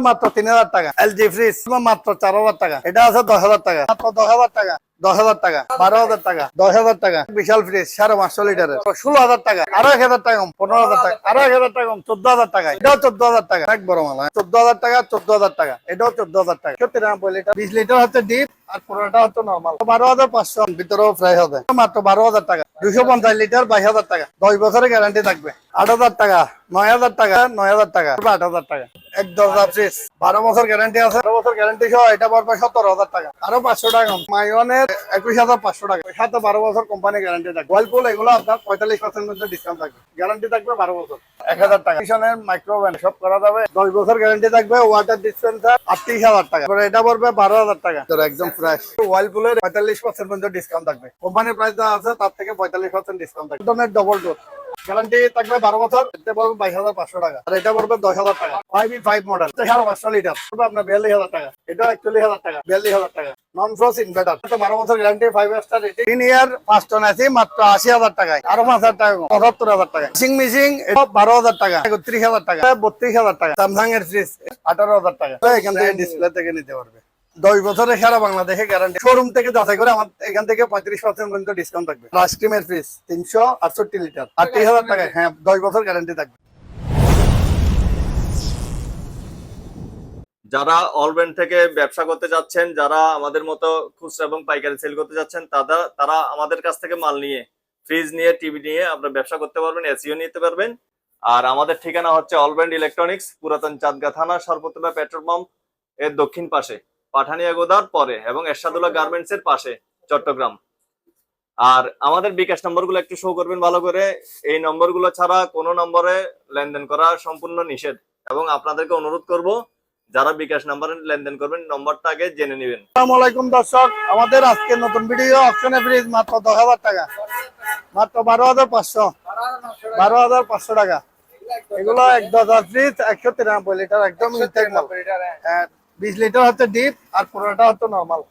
মাত্র তিন হাজার টাকা এলজি ফ্রিজ মাত্র চার হাজার টাকা এটা আছে দশ হাজার টাকা মাত্র দশ হাজার টাকা দশ হাজার টাকা বারো হাজার টাকা দশ হাজার টাকা বিশাল ফ্রিজ সাড়ে পাঁচশো লিটারের ষোলো হাজার টাকা আরও এক হাজার টাকা পনেরো হাজার টাকা আরও এক হাজার টাকা চোদ্দ হাজার টাকা এটাও চোদ্দ হাজার টাকা এক বড় মাল হ্যাঁ। চোদ্দ হাজার টাকা চোদ্দ হাজার টাকা এটাও চোদ্দ হাজার টাকা সত্যি নিরানব্বই লিটার বিশ লিটার হচ্ছে ডিপ আর হচ্ছে নর্মাল বারো হাজার পাঁচশো ফ্রাই হবে। মাত্র বারো হাজার টাকা। দুশো পঞ্চাশ লিটার বাইশ হাজার টাকা। দশ বছরের গ্যারান্টি থাকবে। আট হাজার টাকা, নয় হাজার টাকা, নয় হাজার টাকা আট হাজার টাকা। এক দরজা ফ্রিজ বারো বছর গ্যারান্টি আছে। বারো বছর গ্যারান্টি সহ এটা সতেরো হাজার টাকা। আরও পাঁচশো টাকা একুশ হাজার পাঁচশো টাকা। সাথে বারো বছর কোম্পানি গ্যারান্টি থাকবে। ওয়ালপুল এগুলো আপনার পঁয়তাল্লিশ পার্সেন্ট মধ্যে ডিসকাউন্ট থাকবে। গ্যারান্টি থাকবে বারো বছর। এক হাজার টাকা। মিশনের সব করা যাবে। দশ বছর গ্যারান্টি থাকবে। ওয়াটার ডিসপেন্সার আটত্রিশ হাজার টাকা। এটা পড়বে বারো হাজার টাকা। একদম তার থেকে পার্সেন্ট ডিসকাউন্ট থাকবে বারো বছর পাঁচশো টাকা একচল্লিশ টাকা নন ইনভার্টার পাঁচ টন মাত্র আশি হাজার টাকায় আরও পাঁচ হাজার টাকা পঁচাত্তর হাজার টাকা মিশিং মিশিং বারো হাজার টাকা একত্রিশ হাজার টাকা বত্রিশ হাজার টাকা স্যামসাং এর ফ্রিজ আঠারো হাজার টাকা এখান থেকে ডিসপ্লে থেকে নিতে পারবে দশ বছরের সারা বাংলাদেশে গ্যারান্টি শোরুম থেকে যাচাই করে আমার এখান থেকে পঁয়ত্রিশ পার্সেন্ট পর্যন্ত ডিসকাউন্ট থাকবে। আইসক্রিমের ফ্রিজ তিনশো আটষট্টি লিটার আটত্রিশ হাজার টাকায় হ্যাঁ দশ বছর গ্যারান্টি থাকবে। যারা অলব্যান্ড থেকে ব্যবসা করতে যাচ্ছেন যারা আমাদের মতো খুচরা এবং পাইকারি সেল করতে যাচ্ছেন তারা তারা আমাদের কাছ থেকে মাল নিয়ে ফ্রিজ নিয়ে টিভি নিয়ে আপনারা ব্যবসা করতে পারবেন এসিও নিতে পারবেন। আর আমাদের ঠিকানা হচ্ছে অলব্যান্ড ইলেকট্রনিক্স পুরাতন চাঁদগা থানা সর্বতলা পেট্রোল পাম্পের দক্ষিণ পাশে। পাঠানিয়া গোদার পরে এবং এরশাদুল্লাহ গার্মেন্টস এর পাশে চট্টগ্রাম। আর আমাদের বিকাশ নম্বরগুলো একটু শো করবেন ভালো করে। এই নম্বরগুলো ছাড়া কোনো নম্বরে লেনদেন করা সম্পূর্ণ নিষেধ। এবং আপনাদেরকে অনুরোধ করব যারা বিকাশ নাম্বারে লেনদেন করবেন নম্বরটা আগে জেনে নেবেন। আসসালামু আলাইকুম দর্শক আমাদের আজকে নতুন ভিডিও অপশনে ফ্রিজ মাত্র দশ হাজার টাকা। মাত্র বারো হাজার পাঁচশো। বারো হাজার পাঁচশো টাকা। এগুলো এক দশ ফ্রিজ একশো তিরানব্বই লিটার একদম intake মাল। বিশ লিটার হচ্ছে ডিপ আর পনেরোটা হচ্ছে নর্মাল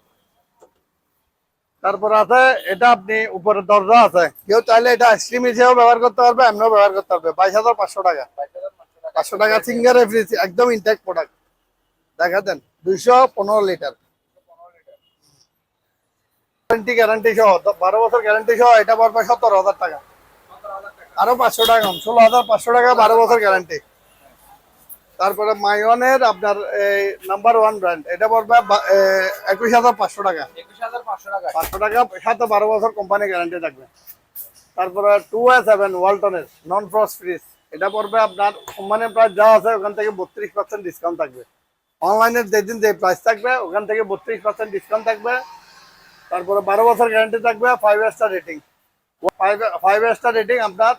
তারপর আছে, এটা আপনি উপরে দরজা আছে। কেউ চাইলে এটা আইসক্রিম হিসেবেও ব্যবহার করতে পারবে এমনিও ব্যবহার করতে পারবে। বাইশ হাজার পাঁচশো টাকা। পাঁচশো টাকা সিঙ্গার ফ্রিজ একদম ইনটেক প্রোডাক্ট দেখা দেন, দুইশো পনেরো লিটার। গ্যারান্টি গ্যারান্টি সহ বারো বছর গ্যারান্টি সহ, এটা পড়বে সতেরো হাজার টাকা। আরও পাঁচশো টাকা ষোলো হাজার পাঁচশো টাকা, বারো বছর গ্যারান্টি তারপরে মাইওয়ানের আপনার নাম্বার ওয়ান ব্র্যান্ড এটা পড়বে একুশ হাজার পাঁচশো টাকা। পাঁচশো টাকা। সাথে বারো বছর কোম্পানি গ্যারান্টি থাকবে। তারপরে টু এ সেভেন ওয়ালটনের নন ফ্রস্ট ফ্রিজ এটা পড়বে আপনার কোম্পানির প্রাইস যা আছে ওখান থেকে বত্রিশ পার্সেন্ট ডিসকাউন্ট থাকবে। অনলাইনের যেদিন যে প্রাইস থাকবে ওখান থেকে বত্রিশ পার্সেন্ট ডিসকাউন্ট থাকবে। তারপরে বারো বছর গ্যারান্টি থাকবে five star rating five five star rating আপনার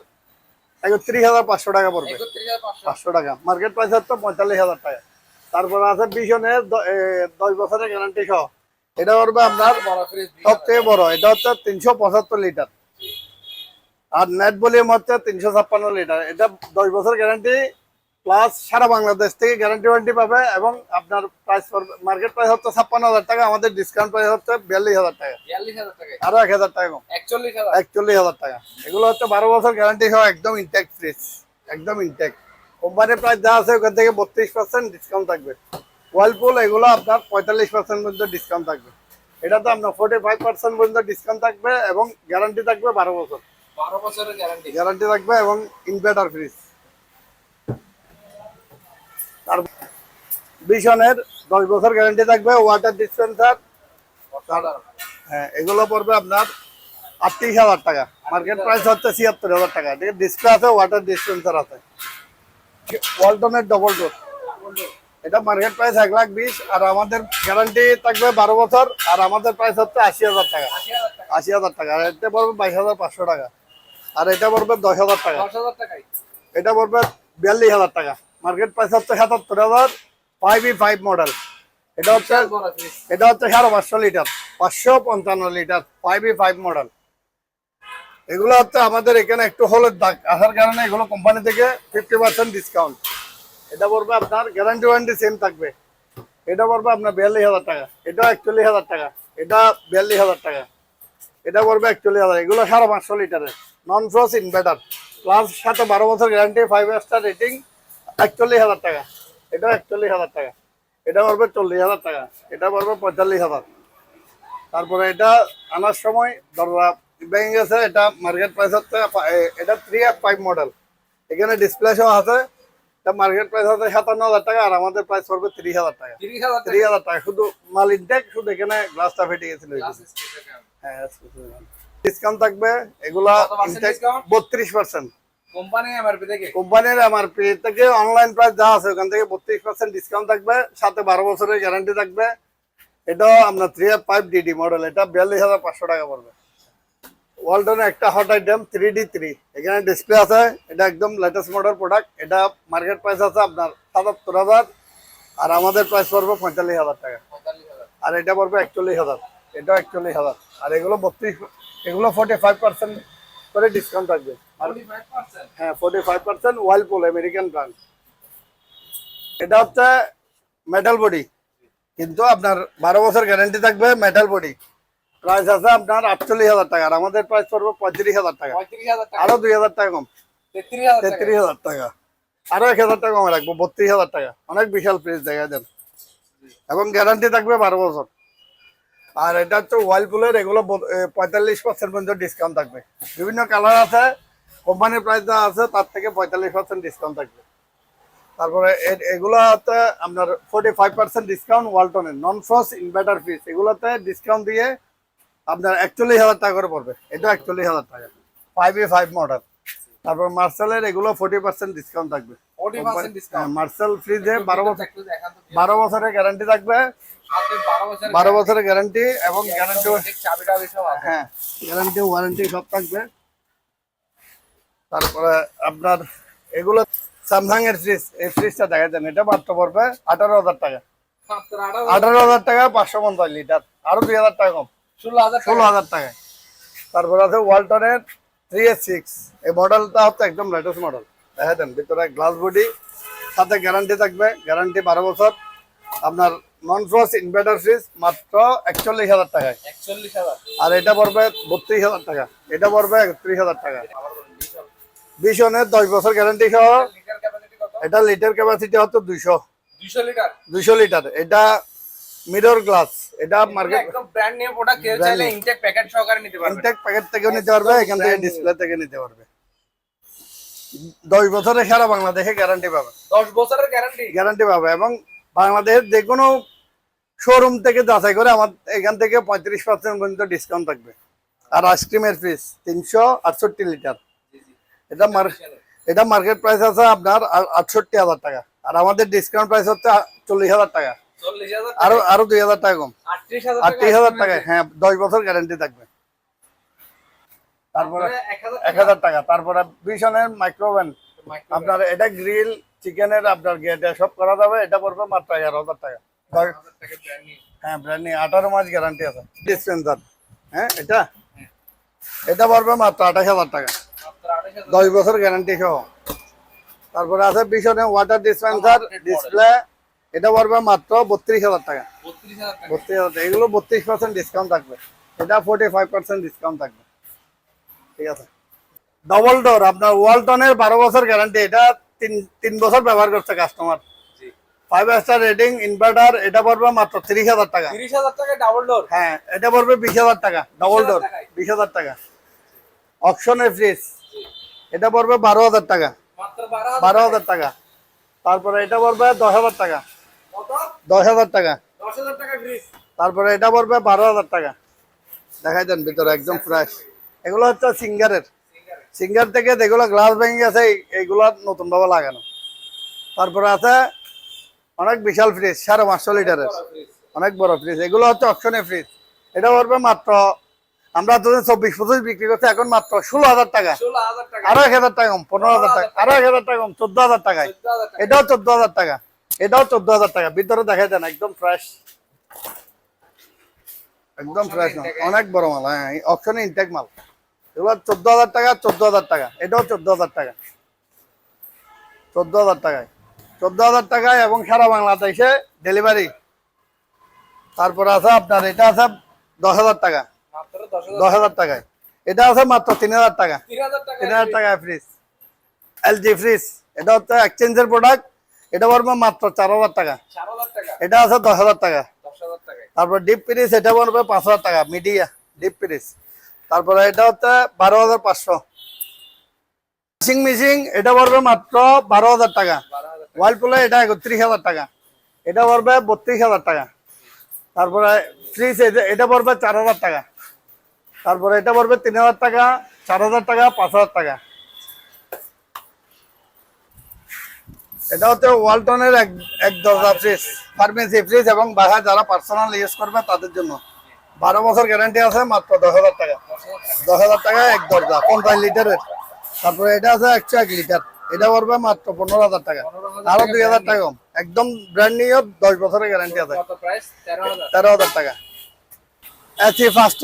একত্রিশ হাজার পাঁচশো টাকা পড়বে। পাঁচশো। টাকা। মার্কেট প্রাইস হচ্ছে পঁয়তাল্লিশ হাজার টাকা। তারপরে আছে বিশনের দশ বছরের গ্যারান্টি সহ। এটা করবে আপনার সব থেকে বড়। এটা হচ্ছে তিনশো পঁচাত্তর লিটার। আর নেট ভলিউম হচ্ছে তিনশো ছাপ্পান্ন লিটার। এটা দশ বছর গ্যারান্টি প্লাস সারা বাংলাদেশ থেকে গ্যারান্টি ওয়ারেন্টি পাবে এবং আপনার প্রাইস মার্কেট প্রাইস হচ্ছে ছাপ্পান্ন হাজার টাকা আমাদের ডিসকাউন্ট প্রাইস হচ্ছে বিয়াল্লিশ হাজার টাকা। আরও এক হাজার টাকা একচল্লিশ হাজার। টাকা। এগুলো হচ্ছে বারো বছর গ্যারান্টি সহ একদম ইনটেক ফ্রিজ একদম ইনটেক কোম্পানির প্রাইস যা আছে ওখান থেকে বত্রিশ পার্সেন্ট ডিসকাউন্ট থাকবে। ওয়ালপুল এগুলো আপনার পঁয়তাল্লিশ পার্সেন্ট পর্যন্ত ডিসকাউন্ট থাকবে। এটা তো আপনার ফোর্টি ফাইভ পার্সেন্ট পর্যন্ত ডিসকাউন্ট থাকবে এবং গ্যারান্টি থাকবে বারো বছর। বারো বছরের গ্যারান্টি গ্যারান্টি থাকবে এবং ইনভার্টার ফ্রিজ তার বিশনের দশ বছর গ্যারান্টি থাকবে ওয়াটার ডিসপেন্সার হ্যাঁ এগুলো পড়বে আপনার আটত্রিশ হাজার টাকা। মার্কেট প্রাইস হচ্ছে ছিয়াত্তর হাজার টাকা। ঠিক ডিসপ্লে আছে ওয়াটার ডিসপেন্সার আছে। ওয়ালটনের ডবল ডোর এটা মার্কেট প্রাইস এক লাখ বিশ আর আমাদের গ্যারান্টি থাকবে বারো বছর আর আমাদের প্রাইস হচ্ছে আশি হাজার টাকা। আশি হাজার টাকা। আর এটা পড়বে বাইশ হাজার পাঁচশো টাকা। আর এটা পড়বে দশ হাজার টাকা। এটা পড়বে বিয়াল্লিশ হাজার টাকা। মার্কেট প্রাইস হচ্ছে সাতাত্তর হাজার ফাইভ ই ফাইভ মডেল এটা হচ্ছে এটা হচ্ছে সাড়ে পাঁচশো লিটার পাঁচশো পঞ্চান্ন litre five E five model এগুলো হচ্ছে আমাদের এখানে একটু হলের দাগ আসার কারণে এগুলো কোম্পানি থেকে ফিফটি পার্সেন্ট ডিসকাউন্ট এটা পড়বে আপনার গ্যারান্টি ওয়ারেন্টি সেম থাকবে। এটা পড়বে আপনার বিয়াল্লিশ হাজার টাকা। এটা একচল্লিশ হাজার টাকা। এটা বিয়াল্লিশ হাজার টাকা। এটা পড়বে একচল্লিশ হাজার। এগুলো সাড়ে পাঁচশো লিটারের। নন ফ্রস ইনভার্টার প্লাস সাথে বারো বছর গ্যারান্টি ফাইভ স্টার রেটিং একচল্লিশ হাজার টাকা। এটা একচল্লিশ হাজার টাকা। এটা পড়বে চল্লিশ হাজার টাকা। এটা পড়বে পঁয়তাল্লিশ হাজার। তারপরে এটা আনার সময় গেছে এটা মার্কেট প্রাইস হচ্ছে এটা থ্রি ফাইভ মডেল এখানে ডিসপ্লে সহ আছে এটা মার্কেট প্রাইস হচ্ছে সাতান্ন হাজার টাকা আর আমাদের প্রাইস পড়বে তিরিশ হাজার টাকা। তিরিশ হাজার টাকা। শুধু মাল ইনটেক শুধু এখানে গ্লাসটা ফেটে গেছিল। হ্যাঁ ডিসকাউন্ট থাকবে এগুলা? বত্রিশ পার্সেন্ট কোম্পানির এমআরপি থেকে অনলাইন প্রাইস যা আছে ওখান থেকে বত্রিশ পার্সেন্ট ডিসকাউন্ট থাকবে সাথে বারো বছরের গ্যারান্টি থাকবে। এটাও আপনার three F five DD model এটা বিয়াল্লিশ হাজার পাঁচশো টাকা পড়বে। ওয়ালটনের একটা hot item three D three এখানে ডিসপ্লে আছে এটা একদম লেটেস্ট মডেল প্রোডাক্ট এটা মার্কেট প্রাইস আছে আপনার সাতাত্তর হাজার আর আমাদের প্রাইস পড়বে পঁয়তাল্লিশ হাজার টাকা। আর এটা পড়বে একচল্লিশ হাজার এটাও একচল্লিশ হাজার। আর এগুলো বত্রিশ এগুলো ফোর্টি ফাইভ পার্সেন্ট করে ডিসকাউন্ট থাকবে। হ্যাঁ forty five percent Whirlpool American brand এটা হচ্ছে মেটাল বডি কিন্তু আপনার বারো বছর গ্যারান্টি থাকবে মেটাল বডি প্রাইস আছে আপনার আটচল্লিশ হাজার টাকা আর আমাদের প্রাইস পড়বে পঁয়ত্রিশ হাজার টাকা। আরও দুই হাজার টাকা কম। তেত্রিশ হাজার টাকা। আরও এক হাজার টাকা কমে রাখব বত্রিশ হাজার টাকা। অনেক বিশাল প্রাইস দেখা দেন এবং গ্যারান্টি থাকবে বারো বছর। আর এটা হচ্ছে ওয়াইলপুলের এগুলো পঁয়তাল্লিশ পার্সেন্ট পর্যন্ত ডিসকাউন্ট থাকবে। বিভিন্ন কালার আছে কোম্পানির প্রাইস যা আছে তার থেকে পঁয়তাল্লিশ পার্সেন্ট ডিসকাউন্ট থাকবে। তারপরে এ- এগুলো হচ্ছে আপনার ফোর্টি ফাইভ পার্সেন্ট ডিসকাউন্ট ওয়ালটনের নন ফ্রস ইনভার্টার ফিস এগুলোতে ডিসকাউন্ট দিয়ে আপনার একচল্লিশ হাজার টাকা করে পড়বে। এটা একচল্লিশ হাজার টাকা। ফাইভ এ ফাইভ মডেল তারপর মার্সেলের এগুলো ফোর্টি পার্সেন্ট ডিসকাউন্ট থাকবে। মার্সেল ফ্রিজে বারো বছর বারো বছরের গ্যারান্টি থাকবে। বারো বছরের গ্যারান্টি এবং গ্যারান্টি হ্যাঁ গ্যারান্টি ওয়ারেন্টি সব থাকবে। তারপরে আপনার এগুলো স্যামসাং এর ফ্রিজ এই ফ্রিজটা দেখা যান এটা মাত্র পড়বে আঠারো হাজার টাকা। আঠারো হাজার টাকা। পাঁচশো পঞ্চাশ লিটার আরও দুই হাজার টাকা কম। ষোলো হাজার ষোলো হাজার টাকায় তারপর আছে ওয়ালটনের থ্রি এস সিক্স এই মডেলটা হচ্ছে একদম লেটেস্ট মডেল দেখা দেন ভিতরে গ্লাস বডি সাথে গ্যারান্টি থাকবে গ্যারান্টি বারো বছর। আপনার নন ফ্রস ইনভার্টার ফ্রিজ মাত্র একচল্লিশ হাজার টাকায়। একচল্লিশ হাজার। আর এটা পড়বে বত্রিশ হাজার টাকা। এটা পড়বে একত্রিশ হাজার টাকা। বিশনের দশ বছর গ্যারান্টি সহ। এটা লিটার ক্যাপাসিটি হচ্ছে দুইশো। দুইশো লিটার এটা মিরর গ্লাস এটা মার্কেট একদম ব্র্যান্ড নিউ প্রোডাক্ট কেউ চাইলে ইনটেক প্যাকেট সহকারে নিতে পারবে। ইনটেক প্যাকেট থেকেও নিতে পারবে এখান থেকে ডিসপ্লে থেকে নিতে পারবে। দশ বছরের সারা বাংলাদেশে গ্যারান্টি পাবে। দশ বছরের গ্যারান্টি গ্যারান্টি পাবে এবং বাংলাদেশের যে কোনো শোরুম থেকে যাচাই করে আমার এখান থেকে পঁয়ত্রিশ পার্সেন্ট পর্যন্ত ডিসকাউন্ট থাকবে। আর আইসক্রিমের পিস তিনশো আটষট্টি লিটার এটা এটা মার্কেট প্রাইস আছে আপনার আটষট্টি হাজার টাকা। আর আমাদের ডিসকাউন্ট প্রাইস হচ্ছে চল্লিশ হাজার টাকা। আরও আরও দুই হাজার টাকা কম। আটত্রিশ হাজার টাকা হ্যাঁ দশ বছর গ্যারান্টি থাকবে। তারপরে এক হাজার টাকা? তারপরে ভীষণের মাইক্রোওভেন আপনার এটা গ্রিল চিকেনের আপনার গেটে সব করা যাবে। এটা পড়বে মাত্র এগারো হাজার টাকা। হ্যাঁ ব্র্যান্ড নিউ আঠারো মাস গ্যারান্টি আছে। ডিসপেন্সার হ্যাঁ এটা? এটা পড়বে মাত্র আঠাশ হাজার টাকা। দশ বছর গ্যারান্টি সহ। তারপরে আছে ভীষণে ওয়াটার ডিসপেন্সার ডিসপ্লে এটা পড়বে মাত্র বত্রিশ হাজার টাকা। বত্রিশ হাজার টাকা। বত্রিশ হাজার টাকা। এগুলো বত্রিশ পার্সেন্ট ডিসকাউন্ট থাকবে। এটা ফোর্টি ফাইভ পার্সেন্ট ডিসকাউন্ট থাকবে। ঠিক আছে? ডবল ডোর আপনার ওয়ালটনের বারো বছর গ্যারান্টি এটা তিন তিন বছর ব্যবহার করছে customer five star rating inverter এটা পড়বে মাত্র তিরিশ হাজার টাকা। তিরিশ হাজার টাকা ডাবল ডোর হ্যাঁ এটা পড়বে বিশ হাজার টাকা। ডবল ডোর বিশ হাজার টাকা। অপশনের ফ্রিজ এটা পড়বে বারো হাজার টাকা। বারো হাজার টাকা? তারপরে এটা পড়বে দশ হাজার টাকা। দশ হাজার টাকা। তারপরে এটা পড়বে বারো হাজার টাকা। দেখাই দেন ভিতরে একদম ফ্রেশ এগুলো হচ্ছে সিঙ্গারের। সিঙ্গার থেকে যেগুলো গ্লাস ভেঙে গেছে এই- এইগুলো নতুন ভাবে লাগানো। তারপরে আছে অনেক বিশাল ফ্রিজ সাড়ে পাঁচশো লিটারের অনেক বড় ফ্রিজ এগুলো হচ্ছে অপশনে ফ্রিজ এটা পড়বে মাত্র আমরা তো চব্বিশ পঁচিশ বিক্রি করছি এখন মাত্র ষোলো হাজার টাকা। আরও এক হাজার টাকা কম পনেরো হাজার টাকা আরও এক হাজার টাকা কম চোদ্দ হাজার টাকায় টাকা। এটাও চোদ্দ হাজার টাকা এটাও চোদ্দ হাজার টাকা। ভিতরে দেখাই দেন একদম ফ্রেশ একদম ফ্রেশ মাল অনেক বড় মাল হ্যাঁ অপশনে ইনটেক মাল। এগুলো চোদ্দ হাজার টাকা চোদ্দ হাজার টাকা এটাও চোদ্দ হাজার টাকা। চোদ্দ হাজার টাকায়। চোদ্দ হাজার টাকায় এবং সারা বাংলাদেশে ডেলিভারি তারপর আছে আপনার এটা আছে দশ হাজার টাকা। দশ হাজার টাকায়। এটা আছে মাত্র তিন হাজার টাকা। তিন হাজার টাকা ফ্রিজ এলজি ফ্রিজ এটা হচ্ছে এক্সচেঞ্জের প্রোডাক্ট এটা পড়বে মাত্র চার হাজার টাকা। এটা আছে দশ হাজার টাকা। তারপর ডিপ পিরিস এটা পড়বে পাঁচ হাজার টাকা মিডিয়া ডিপ পিরিস তারপরে এটা হচ্ছে বারো হাজার পাঁচশো। ওয়াশিং মেশিন এটা পড়বে মাত্র বারো হাজার টাকা। ওয়ালপুলে এটা একত্রিশ হাজার টাকা। এটা পড়বে বত্রিশ হাজার টাকা। তারপরে ফ্রিজ এটা পড়বে চার হাজার টাকা। তারপরে এটা পড়বে তিন হাজার টাকা চার হাজার টাকা পাঁচ হাজার টাকা। এটা হচ্ছে ওয়ালটনের এক এক দরজা ফ্রিজ ফার্মেসি ফ্রিজ এবং বাসা যারা পার্সোনাল ইউজ করবে তাদের জন্য। বারো বছর গ্যারান্টি আছে মাত্র দশ হাজার টাকা। দশ হাজার টাকা এক দরজা পঞ্চাশ লিটারের। তারপরে এটা আছে একশো এক লিটার। এটা পড়বে মাত্র পনেরো হাজার টাকা। আরও দুই হাজার টাকা কম। একদম ব্র্যান্ড নিউ দশ বছরের গ্যারান্টি আছে। তেরো হাজার। টাকা। এসি ফার্স্ট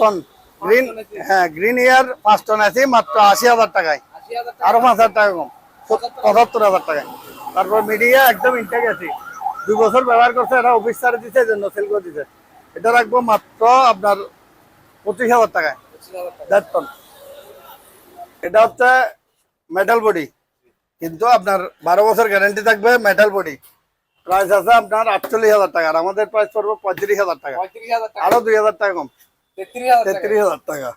গ্রিন হ্যাঁ green year first ton AC মাত্র আশি হাজার টাকায়। আরও পাঁচ হাজার টাকা কম। পঁচাত্তর হাজার টাকায়। তারপর মিডিয়া একদম ইনটেক দুই বছর ব্যবহার করছে এটা অফিস এই জন্য সেল করে দিছে। এটা রাখব মাত্র আপনার পঁচিশ হাজার টাকায় টাকা। দেড় টন এটা হচ্ছে মেটাল বডি কিন্তু আপনার বারো বছর গ্যারান্টি থাকবে মেটাল বডি প্রাইস আছে আপনার আটচল্লিশ হাজার টাকা আর আমাদের প্রাইস পড়বে পঁয়ত্রিশ হাজার টাকা। আরও দুই হাজার টাকা কম। তেত্রিশ হাজার টাকা।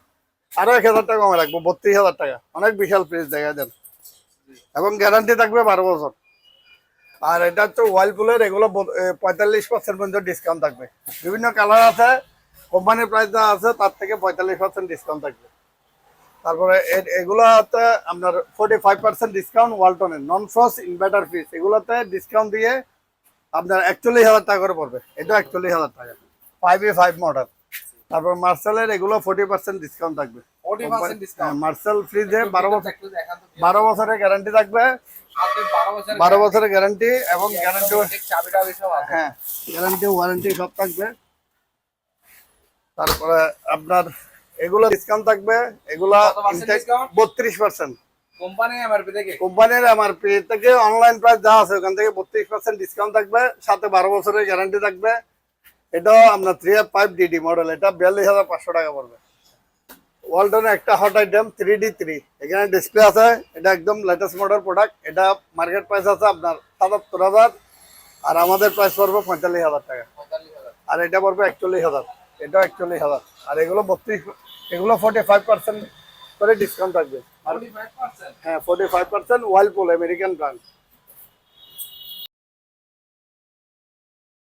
আরও এক হাজার টাকা কমে রাখব বত্রিশ হাজার টাকা। অনেক বিশাল প্রাইস দেখা দেন। এবং গ্যারান্টি থাকবে বারো বছর। আর এটা হচ্ছে ওয়াইলপুলের এগুলো পঁয়তাল্লিশ পার্সেন্ট পর্যন্ত ডিসকাউন্ট থাকবে। বিভিন্ন কালার আছে কোম্পানির প্রাইস যা আছে তার থেকে পঁয়তাল্লিশ পার্সেন্ট ডিসকাউন্ট থাকবে। তারপরে এগুলো হচ্ছে আপনার ফোর্টি ফাইভ পার্সেন্ট ডিসকাউন্ট ওয়ালটনের নন ফ্রস ইনভার্টার ফিস এগুলোতে ডিসকাউন্ট দিয়ে আপনার একচল্লিশ হাজার টাকা করে পড়বে। এটা একচল্লিশ হাজার টাকা। ফাইভ এ ফাইভ মডেল তারপর মার্সেলের এগুলো ফোর্টি পার্সেন্ট ডিসকাউন্ট থাকবে। 40% discount। মার্সেল ফ্রিজে বারো বছর বারো বছরের গ্যারান্টি থাকবে। বারো বছরের গ্যারান্টি এবং গ্যারান্টি হ্যাঁ গ্যারান্টি ওয়ারেন্টি সব থাকবে। তারপরে আপনার এগুলো ডিসকাউন্ট থাকবে। এগুলা? বত্রিশ পার্সেন্ট কোম্পানির এমআরপি থেকে অনলাইন প্রাইস যা আছে ওখান থেকে বত্রিশ পার্সেন্ট ডিসকাউন্ট থাকবে। সাথে বারো বছরের গ্যারান্টি থাকবে। এটাও আপনার থ্রি ফাইভ ডিডি মডেল এটা বিয়াল্লিশ হাজার পাঁচশো টাকা পড়বে। ওয়ালটনের একটা hot item three D three এখানে ডিসপ্লে আছে এটা একদম লেটেস্ট মডেল প্রোডাক্ট এটা মার্কেট প্রাইস আছে আপনার সাতাত্তর হাজার আর আমাদের প্রাইস পড়বে পঁয়তাল্লিশ হাজার টাকা। আর এটা পড়বে একচল্লিশ হাজার এটাও একচল্লিশ হাজার। আর এগুলো বত্রিশ এগুলো ফোর্টি ফাইভ পার্সেন্ট করে ডিসকাউন্ট থাকবে। আর ফোর্টি ফাইভ পার্সেন্ট হ্যাঁ forty five percent Whirlpool American brand